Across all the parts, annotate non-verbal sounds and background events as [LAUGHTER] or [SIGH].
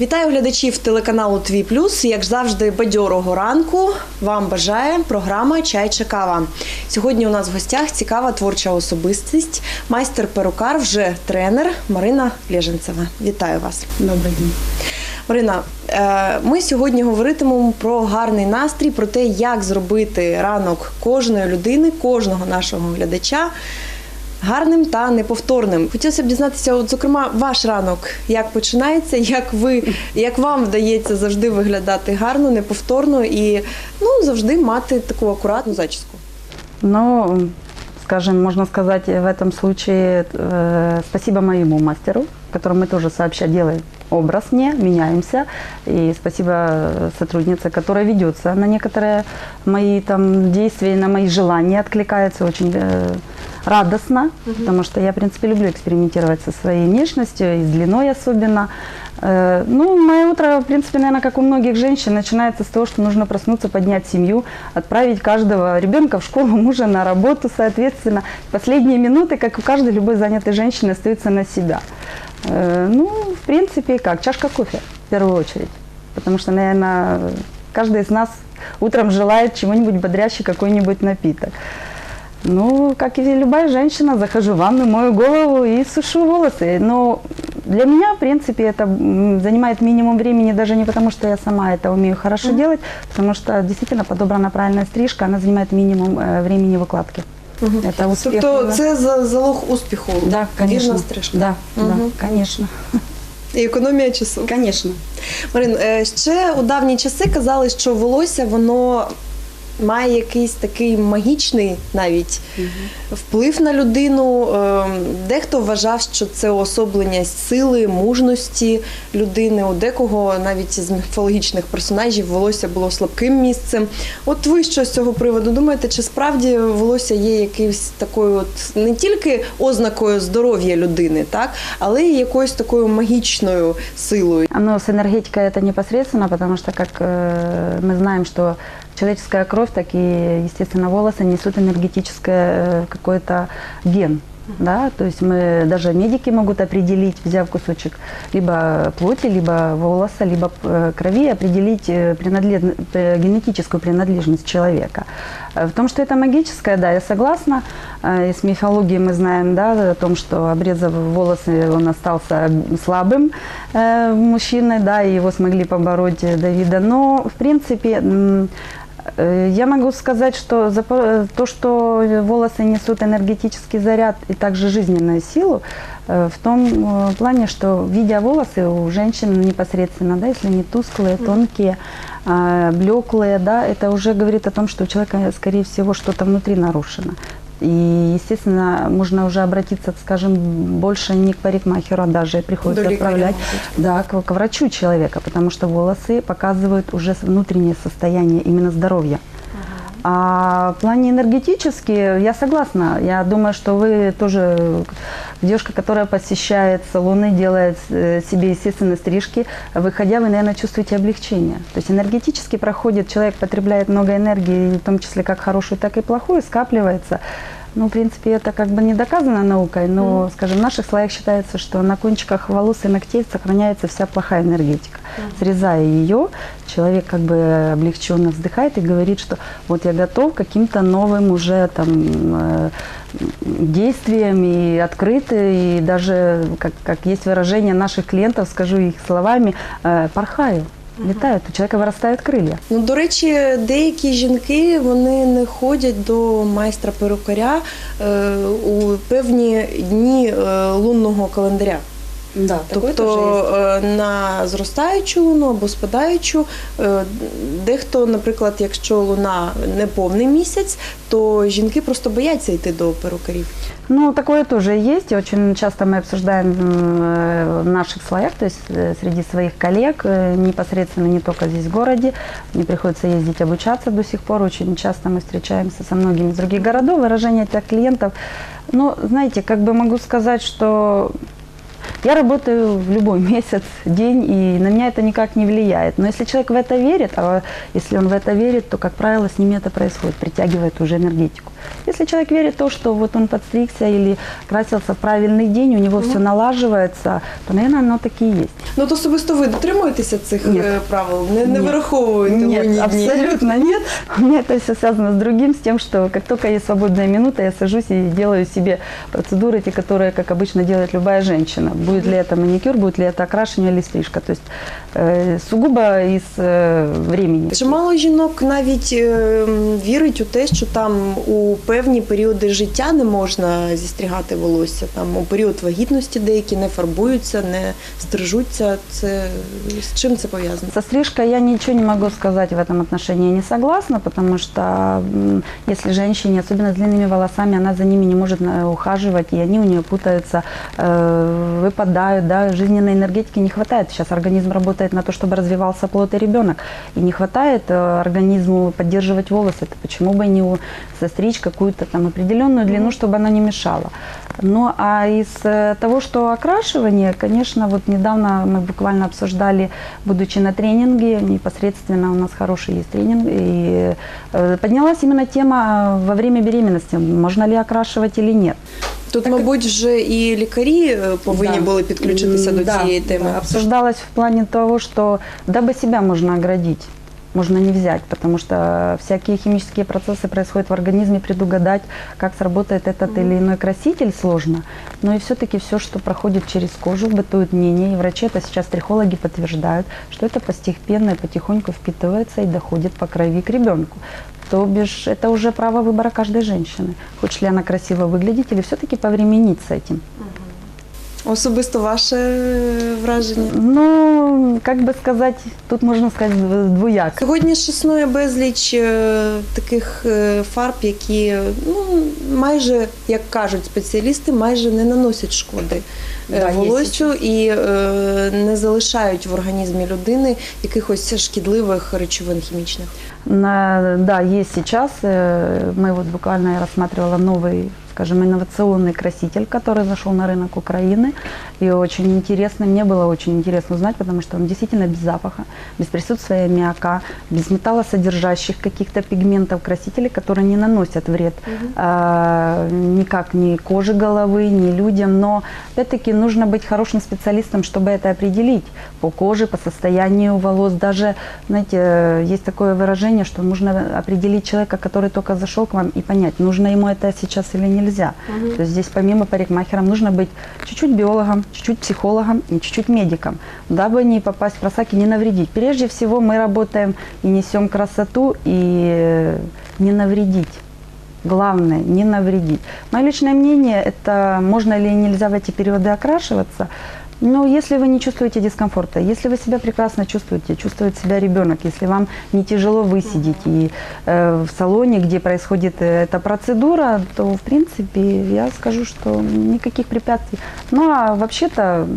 Вітаю глядачів телеканалу Твій Плюс. Як завжди, бадьорого ранку вам бажає програма Чай чи кава. Сьогодні у нас в гостях цікава творча особистість, майстер-перукар, вже тренер Марина Лєженцева. Вітаю вас. Добрий день. Марина, е, ми сьогодні говоритимемо про гарний настрій, про те, як зробити ранок кожної людини, кожного нашого глядача гарним та неповторним. Хотілося б дізнатися, от, зокрема, ваш ранок як починається, як ви, як вам вдається завжди виглядати гарно, неповторно і ну завжди мати таку акуратну зачіску. Ну, скажем, можно сказать в этом случае э, спасибо моему мастеру, которому мы тоже сообща делаем образ мне, меняемся. И спасибо э, сотруднице, которая ведется на некоторые мои там действия, на мои желания, откликается очень э, радостно, потому что я, в принципе, люблю экспериментировать со своей внешностью и с длиной особенно. Э, Ну, мое утро, в принципе, наверное, как у многих женщин, начинается с того, что нужно проснуться, поднять семью, отправить каждого ребенка в школу, [LAUGHS] мужа на работу, соответственно. Последние минуты, как у каждой любой занятой женщины, остаются на себя. Э, Ну, в принципе, как? Чашка кофе, в первую очередь. Потому что, наверное, каждый из нас утром желает чего-нибудь бодрящий, какой-нибудь напиток. Ну, как и любая женщина, захожу в ванну, мою голову и сушу волосы. Но для меня, в принципе, это м, занимает минимум времени, даже не потому, что я сама это умею хорошо делать, потому что действительно подобрана правильная стрижка, она занимает минимум э, времени выкладки. Это успех. Тобто це за залог успіху. Да, конечно. Вірна стрижка. Да, Мгм. да, конечно. І економія часу. Конечно. Марин, е, ще у давні часи казали, що волосся воно має якийсь такий магічний навіть вплив на людину. Е, Дехто вважав, що це уособлення сили, мужності людини. У декого навіть з міфологічних персонажів волосся було слабким місцем. От ви що з цього приводу думаєте, чи справді волосся є якоюсь такою, от не тільки ознакою здоров'я людини, так, але й якоюсь такою магічною силою? Оно с энергетикой это непосредственно, потому что, как э, мы знаем, что человеческая кровь, так и, естественно, волосы несут энергетическое э, какой-то ген. Да, то есть мы даже медики могут определить, взяв кусочек либо плоти, либо волоса, либо э, крови, определить э, принадлеж- э, генетическую принадлежность человека. В том, что это магическое, да, я согласна. Из мифологии мы знаем, да, о том, что обрезав волосы, он остался слабым мужчиной, да, и его смогли побороть Давида. Но, в принципе, я могу сказать, что по- то, что волосы несут энергетический заряд и также жизненную силу, э, в том э, плане, что видя волосы у женщин непосредственно, да, если они тусклые, тонкие, а, блеклые, да, это уже говорит о том, что у человека, скорее всего, что-то внутри нарушено. И, естественно, можно уже обратиться, скажем, больше не к парикмахеру, а даже приходится До лекаря, отправлять да, к, к врачу человека, потому что волосы показывают уже внутреннее состояние именно здоровья. А в плане энергетически я согласна. Я думаю, что вы тоже девушка, которая посещает салоны, делает э, себе естественные стрижки, выходя, вы, наверное, чувствуете облегчение. То есть энергетически проходит, человек потребляет много энергии, в том числе как хорошую, так и плохую, скапливается. Ну, в принципе, это как бы не доказано наукой, но, скажем, в наших слоях считается, что на кончиках волос и ногтей сохраняется вся плохая энергетика. Срезая ее, человек как бы облегченно вздыхает и говорит, что вот я готов к каким-то новым уже там э, действиям и открытый, и даже, как, как есть выражение наших клиентов, скажу их словами, э, порхаю, летают, у человека виростають крилля. Ну, до речі, деякі жінки вони не ходять до майстра перукаря е, у певні дні е, лунного календаря. Да, Тобто е, на зростаючу луну або спадаючу, е, дехто, наприклад, якщо луна не повний місяць, то жінки просто бояться йти до перукарів. Ну, такое тоже есть. И очень часто мы обсуждаем э, в наших слоях, то есть э, среди своих коллег, э, непосредственно не только здесь в городе. Мне приходится ездить обучаться до сих пор. Очень часто мы встречаемся со многими из других городов. Выражение для клиентов. Ну, знаете, как бы могу сказать, что Я работаю в любой месяц, [LAUGHS] день, и на меня это никак не влияет. Но если человек в это верит, а если он в это верит, то, как правило, с ними это происходит, притягивает уже энергетику. Если человек верит в то, что вот он подстригся или красился в правильный день, у него все налаживается, то, наверное, оно таки и есть. Ну, от особисто ви дотримуєтеся цих Ні. е, правил? Не, не Нет. вираховуєте Нет, лунні дні? абсолютно нет. [LAUGHS] У меня это все связано с другим, с тем, что как только есть свободная минута, я сажусь и делаю себе процедуры, те, которые, как обычно, делает любая женщина. Будет ли это маникюр, будет ли это окрашивание или стрижка. То есть э, сугубо из э, времени. Чимало жінок навіть е, м, вірить у те, що там у певні періоди життя не можна зістрігати волосся. Там у період вагітності деякі не фарбуються, не стрижуться. Це з чим це пов'язано? Со стрижкой я ничего не могу сказать в этом отношении. Я не согласна, потому что м, если женщине, особенно с длинными волосами, она за ними не может э, ухаживать, и они у нее путаются, э, выпадают, да, жизненной энергетики не хватает. Сейчас организм работает на то, чтобы развивался плод и ребенок, и не хватает э, организму поддерживать волосы. Это почему бы не состричь какую-то там определенную длину, чтобы она не мешала. Ну, а из э, того, что окрашивание, конечно, вот недавно мы буквально обсуждали, будучи на тренинге, непосредственно у нас хороший есть тренинг, и э, поднялась именно тема во время беременности, можно ли окрашивать или нет. Тут, мабуть, вже і лікарі е, повинні Да. були підключитися до Да, цієї теми. да. Обсуждалось в плане того, что дабы себя можно оградить, можно не взять, потому что всякие химические процессы происходят в организме, предугадать, как сработает этот или иной краситель сложно. Но и все-таки все, что проходит через кожу, бытует мнение, и врачи это сейчас трихологи подтверждают, что это постепенно и потихоньку впитывается и доходит по крови к ребенку. То бишь, это уже право выбора каждой женщины. Хочет ли она красиво выглядеть или все-таки повременить с этим. Особисто ваше е, враження? Ну, как бы сказать, тут можно сказать дв- двояко. Сьогодні ж існує безліч е, таких е, фарб, які ну майже, як кажуть спеціалісти, майже не наносять шкоди е, Да, є волосю і е, не залишають в організмі людини якихось шкідливих речовин хімічних. На, да, есть сейчас, э, мы вот буквально я рассматривала новый, скажем, инновационный краситель, который зашел на рынок Украины. И очень интересно, мне было очень интересно узнать, потому что он действительно без запаха, без присутствия аммиака, без металлосодержащих каких-то пигментов красителей, которые не наносят вред а, никак ни коже головы, ни людям. Но опять-таки нужно быть хорошим специалистом, чтобы это определить по коже, по состоянию волос. Даже, знаете, есть такое выражение, что нужно определить человека, который только зашел к вам и понять, нужно ему это сейчас или нельзя. То есть здесь помимо парикмахером нужно быть чуть-чуть биологом, чуть-чуть психологом и чуть-чуть медиком, дабы не попасть в просак и не навредить. Прежде всего мы работаем и несем красоту и э, не навредить. Главное, не навредить. Мое личное мнение, это можно или нельзя в эти периоды окрашиваться. Но если вы не чувствуете дискомфорта, если вы себя прекрасно чувствуете, чувствует себя ребенок, если вам не тяжело высидеть и э, в салоне, где происходит э, эта процедура, то в принципе я скажу, что никаких препятствий. Ну а вообще-то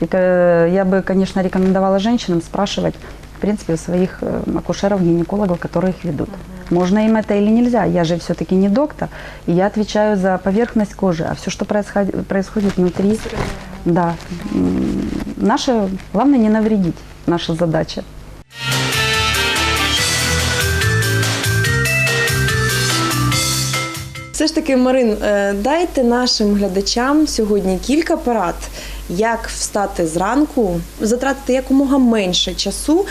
я бы, конечно, рекомендовала женщинам спрашивать, в принципе, у своих э, акушеров, гинекологов, которые их ведут. Можно им это или нельзя? Я же все-таки не доктор, и я отвечаю за поверхность кожи, а все, что происходит, происходит внутри, да. Наше, главное не навредить, наша задача. Все ж таки, Марин, е, дайте нашим глядачам сьогодні кілька порад, як встати зранку, затратити якомога менше часу,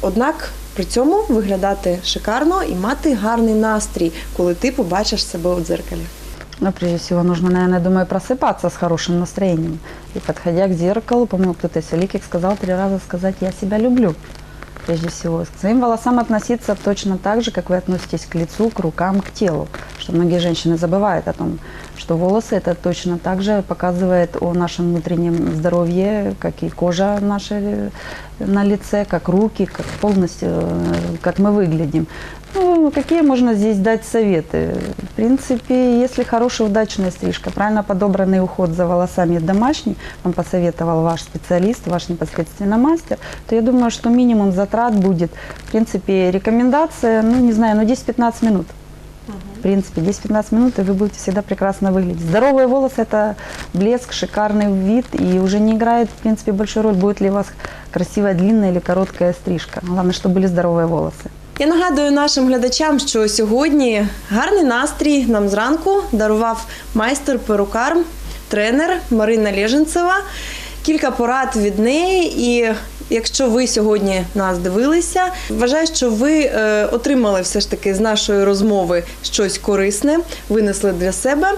однак при цьому виглядати шикарно і мати гарний настрій, коли ти побачиш себе у дзеркалі. Но прежде всего нужно, наверное, думаю, просыпаться с хорошим настроением. И подходя к зеркалу, по-моему, кто-то из великих сказал три раза сказать «я себя люблю». Прежде всего, к своим волосам относиться точно так же, как вы относитесь к лицу, к рукам, к телу. Что многие женщины забывают о том, что волосы это точно так же показывает о нашем внутреннем здоровье, как и кожа наша э, на лице, как руки, как полностью, э, как мы выглядим. Ну, какие можно здесь дать советы? В принципе, если хорошая удачная стрижка, правильно подобранный уход за волосами домашний, вам посоветовал ваш специалист, ваш непосредственно мастер, то я думаю, что минимум затрат будет, в принципе, рекомендация, ну, не знаю, ну, 10-15 минут. принципе, 10-15 минут, и вы будете всегда прекрасно выглядеть. Здоровые волосы – это блеск, шикарный вид, и уже не играет, в принципе, большую роль, будет ли у вас красивая длинная или короткая стрижка. Главное, чтобы были здоровые волосы. Я нагадую нашим глядачам, що сьогодні гарний настрій нам зранку дарував майстер-перукар, тренер Марина Лєженцева. Кілька порад від неї. І якщо ви сьогодні нас дивилися, вважаю, що ви е, отримали все ж таки з нашої розмови щось корисне, винесли для себе.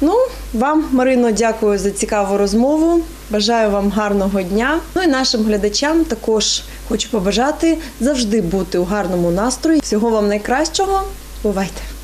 Ну, вам, Марино, дякую за цікаву розмову. Бажаю вам гарного дня. Ну і нашим глядачам також хочу побажати завжди бути у гарному настрої. Всього вам найкращого. Бувайте!